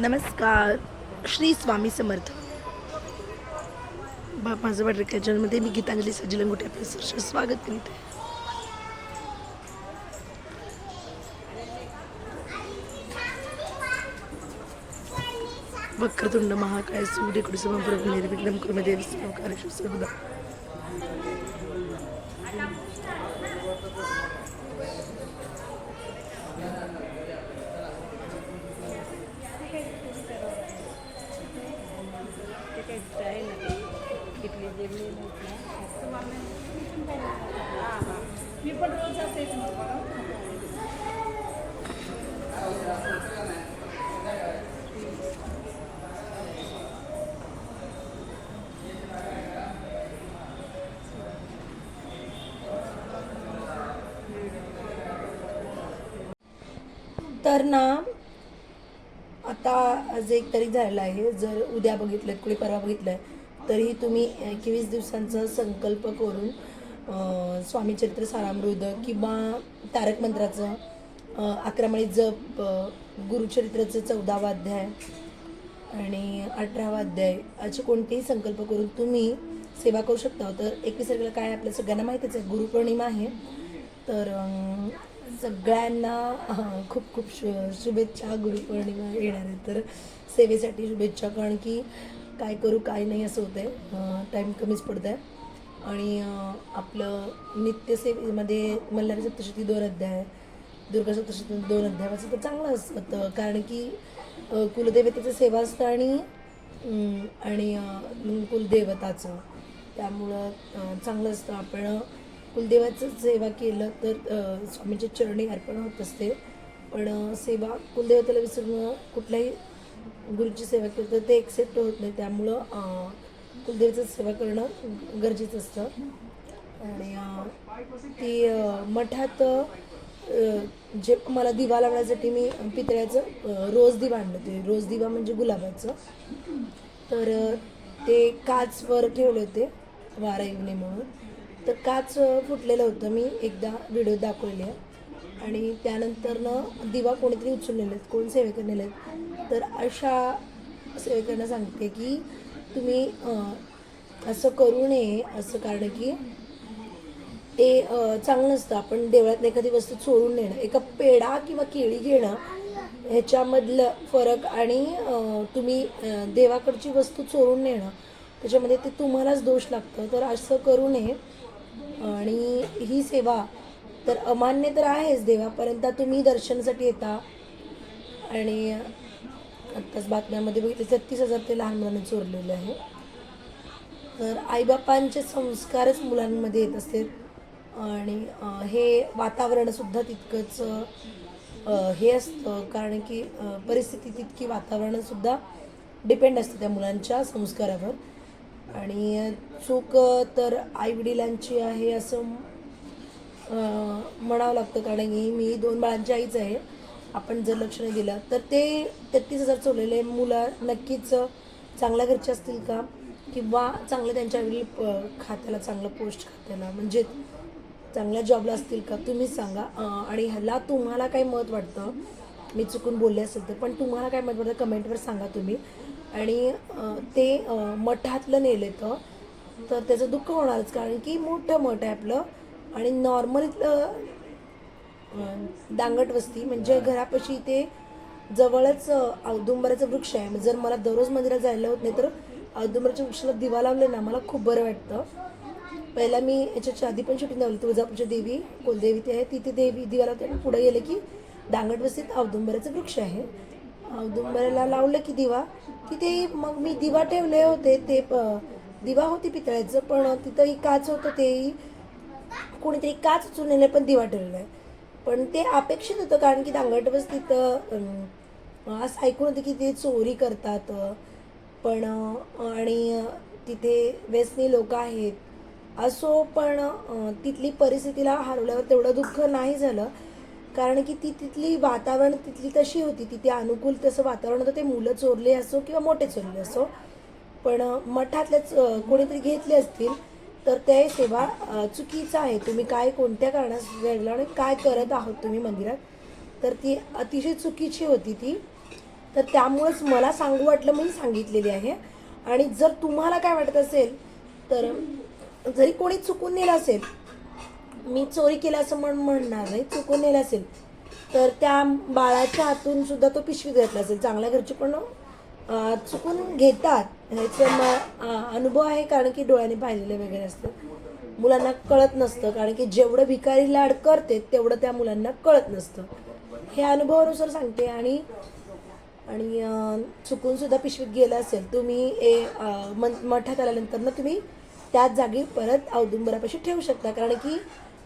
नमस्कार. श्री स्वामी समर्थ. बा माझं वाटतं किचनमध्ये मी गीतांजली सजिलंगोटे आपलं सहर्ष स्वागत करीत आहे. वक्रतुंड महाकाय सूर्य कुडसमप्रभ निर्विघ्नं कुर्म देवी सर्वकार्येषु सर्वदा. पण रोज असेच तर ना आता आज एक तारीख झालेलं आहे. जर उद्या बघितलं कुणी परवा बघितलं तरीही तुम्ही एकवीस दिवसांचा संकल्प करून स्वामी चरित्र सारामृद किंवा तारक मंत्राचं अं, जप गुरुचरित्राचं चौदावा अध्याय आणि अठरावा अध्याय असे कोणतेही संकल्प करून तुम्ही सेवा करू शकता. तर एकवीस तारखेला काय आपल्या सगळ्यांना माहितीच आहे गुरुपौर्णिमा आहे. तर सगळ्यांना खूप खूप शु शुभेच्छा गुरुपौर्णिमा येणार आहे. तर सेवेसाठी शुभेच्छा कारण की काय करू काय नाही असं होतं आहे टाईम कमीच पडत आहे आणि आपलं नित्यसेवेमध्ये मल्हारी सप्तशती दोन अध्याय दुर्गा सप्तशती दोन अध्याय वाचलं तर चांगलं असतं. कारण की कुलदेवतेचं सेवा असतं आणि आणि कुलदेवताचं. त्यामुळं चांगलं असतं. आपण कुलदेवाचं सेवा केलं तर स्वामीचे स्वामीच्या चरणी अर्पण होत असते. पण सेवा कुलदेवतेला विसरून कुठल्याही गुरुची सेवा केली तर ते एक्सेप्ट होत नाही. त्यामुळं कुलदेवीचं सेवा करणं गरजेचं असतं. आणि ती मठात जे मला दिवा लावण्यासाठी मी पितळ्याचं रोज दिवा आणलं ते रोज दिवा म्हणजे गुलाबाचं. तर ते काचवर ठेवले होते वारा येऊ म्हणून. तर काच फुटलेलं होतं. मी एकदा व्हिडिओ दाखवले आहे. आणि त्यानंतरनं दिवा कोणीतरी उचलून आहेत कोण सेवेकर आहेत. तर अशा सेवेकरांना सांगते की तुम्ही असं करू नये असं कारण की ते चांगलं नसतं. आपण देवळात एखादी वस्तू चोरून नेणं एका पेढा किंवा केळी घेणं ह्याच्यामधलं फरक आणि तुम्ही देवाकडची वस्तू चोरून नेणं त्याच्यामध्ये ते तुम्हालाच दोष लागतं. तर असं करू नये. आणि ही सेवा तर अमान्य तर आहेच देवापर्यंत. तुम्ही दर्शनासाठी येता. आणि आत्ताच बातम्यामध्ये बघितलं छत्तीस हजार ते लहान मुलांनी चोरलेले आहे. तर आईबापांचे संस्कारच मुलांमध्ये येत असते आणि हे वातावरणसुद्धा तितकंच हे असतं. कारण की परिस्थिती तितकी वातावरणसुद्धा डिपेंड असतं त्या मुलांच्या संस्कारावर. आणि चूक तर आईवडिलांची आहे असं म्हणावं लागतं. कारण की मी दोन बाळांची आईच आहे. आपण जर लक्ष नाही दिलं तर ते तेहतीस हजार चोरलेले मुलं नक्कीच चांगल्या घरचे असतील का? किंवा चांगलं त्यांच्या वडील प- खात्याला चांगलं पोस्ट खात्याला म्हणजे चांगल्या जॉबला असतील का? तुम्हीच सांगा. आणि ह्याला तुम्हाला काय मत वाटतं? मी चुकून बोलले असेल तर पण तुम्हाला काय मत वाटतं? कमेंटवर सांगा तुम्ही. आणि ते मठातलं नेले तर तर त्याचं दुःख होणारच कारण की मोठं मठ आहे आपलं. आणि नॉर्मल दांगट वस्ती म्हणजे घरापाशी इथे जवळच अं, औदुंबराचं वृक्ष आहे. जर मला दररोज मंदिरात जायला होत नाही तर औदुंबराच्या वृक्षाला दिवा लावले ना मला खूप बरं वाटतं. पहिला मी याच्याच्या आधी पण शूटिंग लावली तुळजापूरची देवी कुलदेवी ते आहे तिथे देवी दिवा लावते आणि पुढे गेले की दांगट वस्तीत औदुंबराचं वृक्ष आहे. औदुंबराला लावलं की दिवा तिथे मग मी दिवा ठेवले होते ते प- दिवा होती पितळ्याचं पण तिथंही काच होतं तेही कोणीतरी काच उचलून पण दिवा ठेवलेला आहे. पण ते अपेक्षित होतं कारण की दांगटवस तिथं असं ऐकून होतं की ते चोरी करतात. पण आणि तिथे व्यसनी लोक आहेत. असो पण तिथली परिस्थितीला हरवल्यावर तेवढं दुःख नाही झालं. कारण की ती तिथली वातावरण तिथली तशी होती. तिथे अनुकूल तसं वातावरण होतं. ते मुलं चोरले असो किंवा मोठे चोरले असो. पण मठातल्याच कोणीतरी घेतले असतील. तर ते सेवा चुकीचं आहे. तुम्ही काय कोणत्या कारणास घडलं आणि काय करत आहोत तुम्ही मंदिरात? तर ती अतिशय चुकीची होती ती. तर त्यामुळेच मला सांगू वाटलं मी सांगितलेली आहे. आणि जर तुम्हाला काय वाटत असेल तर जरी कोणी चुकून नेलं असेल मी चोरी केलं असं म्हण म्हणणार नाही. चुकून नेलं असेल तर त्या बाळाच्या हातून सुद्धा तो पिशवीत घेतला असेल. चांगल्या घरचे पण चुकून घेतात. ह्याचा अनुभव आहे कारण की डोळ्याने पाहिलेलं वगैरे असतं. मुलांना कळत नसतं कारण की जेवढं भिकारी लाड करते तेवढं त्या मुलांना कळत नसतं. हे अनुभवानुसार सांगते आणि आणि चुकूनसुद्धा चुकून सुद्धा पिशवीत गेलं असेल तुम्ही ए मठात आल्यानंतर ना तुम्ही त्याच जागी परत औदुंबरापाशी ठेवू शकता. कारण की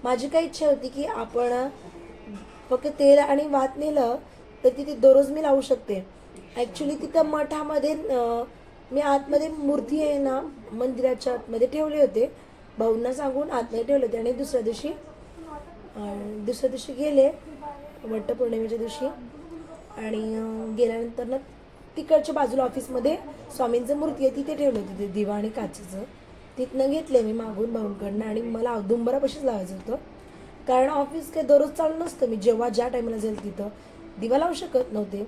माझी काय इच्छा होती की आपण फक्त तेल आणि वात नेलं तर तिथे दररोज मी लावू शकते. ॲक्च्युली तिथं मठामध्ये मी आतमध्ये मूर्ती आहे ना मंदिराच्या आतमध्ये ठेवले होते. भाऊंना सांगून आतमध्ये ठेवले होते. आणि दुसऱ्या दिवशी दुसऱ्या दिवशी गेले वटपौर्णिमेच्या दिवशी. आणि गेल्यानंतर ना तिकडच्या बाजूला ऑफिसमध्ये स्वामींचं मूर्ती आहे तिथे ठेवलं होतं ते दिवा आणि काचेचं. तिथनं घेतले मी मागून भाऊंकडनं आणि मला औदुंबरापाशीच लावायचं होतं. कारण ऑफिस काही दररोज चालू नसतं. मी जेव्हा ज्या टायमाला जाईल तिथं दिवा लावू शकत नव्हते.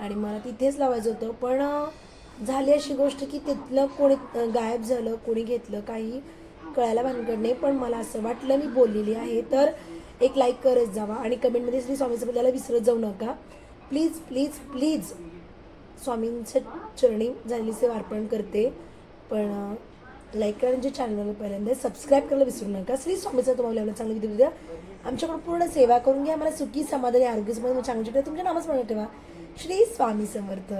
आणि मला तिथेच लावायचं होतं. पण झाली अशी गोष्ट की तिथलं कोणी गायब झालं कोणी घेतलं काही कळायला भानगड नाही. पण मला असं वाटलं मी बोललेली आहे. तर एक लाईक करत जावा आणि कमेंटमध्ये श्री स्वामीचं समर्थाला विसरत जाऊ नका. प्लीज प्लीज प्लीज स्वामींच्या चरणी झालेली सेवा अर्पण करते. पण लाईक करा जे चॅनल पहिल्यांदा सबस्क्राईब करायला विसरू नका. श्री स्वामीचा तुम्हाला एवढं चांगलं किती द्या. आमच्याकडून पूर्ण सेवा करून घ्या. मला सुखी समाधानी आरोग्य समाधान चांगली ठेवा तुमच्या नामच म्हणून ठेवा. श्री स्वामी समर्थ.